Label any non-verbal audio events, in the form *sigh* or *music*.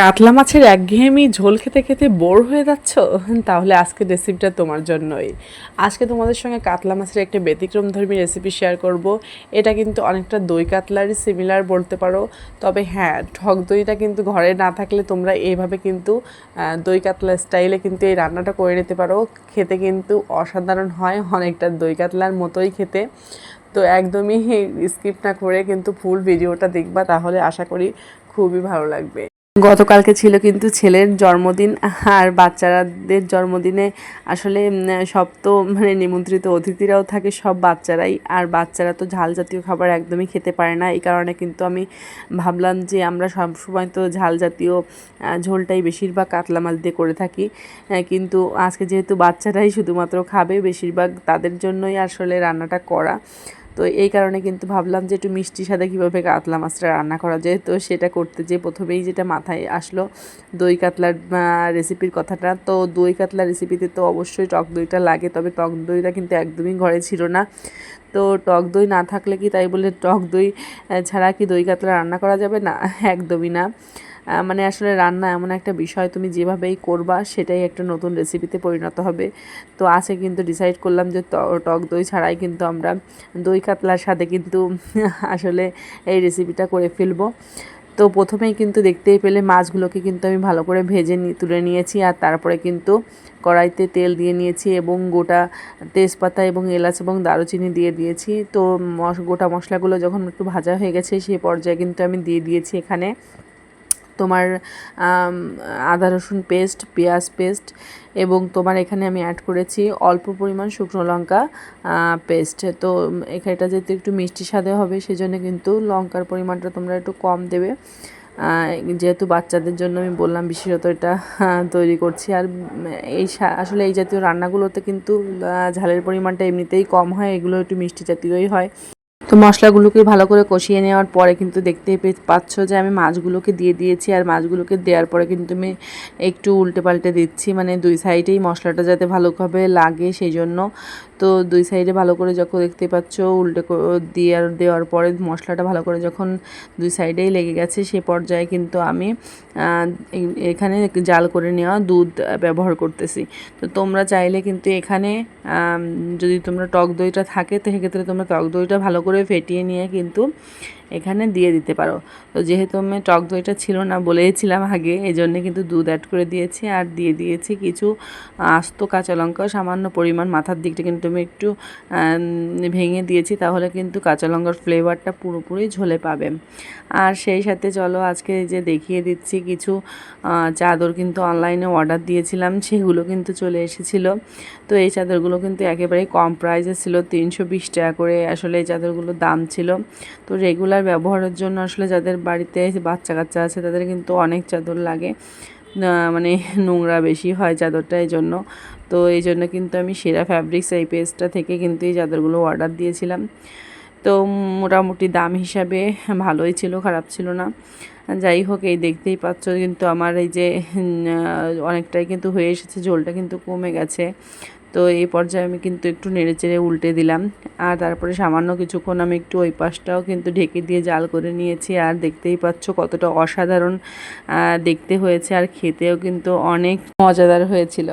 কাতলা মাছের একঘেয়েমি ঝোল খেতে খেতে বোর হয়ে যাচ্ছ? তাহলে আজকে রেসিপিটা তোমার জন্যই। আজকে তোমাদের সঙ্গে কাতলা মাছের একটা ব্যতিক্রমধর্মী রেসিপি শেয়ার করব। এটা কিন্তু অনেকটা দই কাতলারই সিমিলার বলতে পারো। তবে হ্যাঁ ঠক দইটা কিন্তু ঘরে না থাকলে তোমরা এইভাবে কিন্তু দই কাতলা স্টাইলে কিন্তু এই রান্নাটা করে নিতে পারো। খেতে কিন্তু অসাধারণ হয় অনেকটা দই কাতলার মতোই খেতে। তো একদমই স্কিপ না করে কিন্তু ফুল ভিডিওটা দেখবা। তাহলে আশা করি খুবই ভালো লাগবে। গতকালকে ছিল কিন্তু ছেলের জন্মদিন, আর বাচ্চাদের জন্মদিনে আসলে সব তো মানে নিমন্ত্রিত অতিথিরাও থাকে সব বাচ্চারাই, আর বাচ্চারা তো ঝাল জাতীয় খাবার একদমই খেতে পারে না। এই কারণে কিন্তু আমি ভাবলাম যে আমরা সবসময় তো ঝাল জাতীয় ঝোলটাই বেশিরভাগ কাতলা মাছ দিয়ে করে থাকি কিন্তু আজকে যেহেতু বাচ্চারাই শুধুমাত্র খাবে, বেশিরভাগ তাদের জন্যই আসলে রান্নাটা করা। তো এই কারণে কিন্তু ভাবলাম যে একটু মিষ্টির সাথে কীভাবে কাতলা মাছটা রান্না করা যায়। তো সেটা করতে যে প্রথমেই যেটা মাথায় আসলো দই কাতলার রেসিপির কথাটা। তো দই কাতলা রেসিপিতে তো অবশ্যই টক দইটা লাগে, তবে টক দইটা কিন্তু একদমই ঘরে ছিল না। তো টক দই না থাকলে কি তাই বলে টক দই ছাড়া কি দই কাতলা রান্না করা যাবে? না, একদমই না। মানে আসলে রান্না এমন একটা বিষয়, তুমি যেভাবেই করবা সেটাই একটা নতুন রেসিপিতে পরিণত হবে। তো আজকে কিন্তু ডিসাইড করলাম যে টক দই ছাড়াই কিন্তু আমরা দই কাতলার সাথে কিন্তু *laughs* আসলে এই রেসিপিটা করে ফেলব। তো প্রথমেই কিন্তু দেখতেই পেলে মাছগুলোকে কিন্তু আমি ভালো করে ভেজে তুলে নিয়েছি আর তারপরে কিন্তু কড়াইতে তেল দিয়ে নিয়েছি এবং গোটা তেজপাতা এবং এলাচ এবং দারুচিনি দিয়ে দিয়েছি। তো গোটা মশলাগুলো যখন একটু ভাজা হয়ে গেছে সেই পর্যায়ে কিন্তু আমি দিয়ে দিয়েছি এখানে তোমার আদা রসুন পেস্ট পেঁয়াজ পেস্ট এবং তোমার এখানে আমি অ্যাড করেছি অল্প পরিমাণ শুকনো লঙ্কা পেস্ট তো উম, এখানে এটা যেহেতু একটু মিষ্টি স্বাদে হবে সেজন্য কিন্তু লঙ্কার পরিমাণটা তোমরা একটু কম দেবে। যেহেতু বাচ্চাদের জন্য আমি বললাম বিশেষত এটা তৈরি করছি। আর এই আসলে এই জাতীয় রান্নাগুলোতে কিন্তু ঝালের পরিমাণটা এমনিতেই কম হয় এগুলো একটু মিষ্টি জাতীয়ই হয়। তো মশলাগুলোকে ভালো করে কষিয়ে নেওয়ার পরে কিন্তু দেখতে পাচ্ছ যে আমি মাছগুলোকে দিয়ে দিয়েছি আর মাছগুলোকে দেওয়ার পরে কিন্তু আমি একটু উল্টে পাল্টে দিচ্ছি। মানে দুই সাইডেই মশলাটা যাতে ভালোভাবে লাগে সেই জন্য তো দুই সাইডে ভালো করে যখন দেখতে পাচ্ছ উল্টে দেওয়ার দেওয়ার পরে মশলাটা ভালো করে যখন দুই সাইডেই লেগে গেছে সে পর্যায়ে কিন্তু আমি এখানে জাল করে নেওয়া দুধ ব্যবহার করতেছি। তো তোমরা চাইলে কিন্তু এখানে যদি তোমরা টক দইটা থাকে তো সেক্ষেত্রে তোমরা টক দইটা ভালো করে ফেটিয়ে নিয়ে কিন্তু এখানে দিয়ে দিতে পারো। তো যেহেতু আমি টক দইটা ছিল না বলেইছিলাম আগে এই জন্যে কিন্তু দুধ অ্যাড করে দিয়েছি আর দিয়ে দিয়েছি কিছু আস্ত কাঁচা লঙ্কা, সামান্য পরিমাণ মাথার দিকটা কিন্তু আমি একটু ভেঙে দিয়েছি, তাহলে কিন্তু কাঁচা লঙ্কার ফ্লেভারটা পুরোপুরি ঝোলে পাবে। আর সেই সাথে চলো আজকে যে দেখিয়ে দিচ্ছি কিছু চাদর কিন্তু অনলাইনে অর্ডার দিয়েছিলাম, সেগুলো কিন্তু চলে এসেছিল। তো এই চাদরগুলো কিন্তু একেবারেই কম প্রাইসে ছিল, তিনশো বিশ টাকা করে। আসলে এই চাদরগুলোর দাম ছিল। তো রেগুলার ব্যবহারের জন্য আসলে যাদের বাড়িতে বাচ্চা কাচ্চা আছে, তাদের কিন্তু অনেক চাদর লাগে। মানে নোংরা বেশি হয় চাদরটা এই জন্য তো এই জন্য কিন্তু আমি সেরা ফ্যাব্রিক্স এই পেজটা থেকে কিন্তু এই চাদরগুলো অর্ডার দিয়েছিলাম। তো মোটামুটি দাম হিসাবে ভালোই ছিল, খারাপ ছিল না। যাই হোক, এই দেখতেই পাচ্ছ কিন্তু আমার এই যে অনেকটাই কিন্তু হয়ে এসেছে, ঝোলটা কিন্তু কমে গেছে। তো এই পর্যায়ে আমি কিন্তু একটু নেড়ে চেড়ে উল্টে দিলাম। আর তারপরে সামান্য কিছুক্ষণ আমি একটু ওই পাশটাও কিন্তু ঢেকে দিয়ে জাল করে নিয়েছি। আর দেখতেই পাচ্ছ কতটা অসাধারণ দেখতে হয়েছে। আর খেতেও কিন্তু অনেক মজাদার হয়েছিল।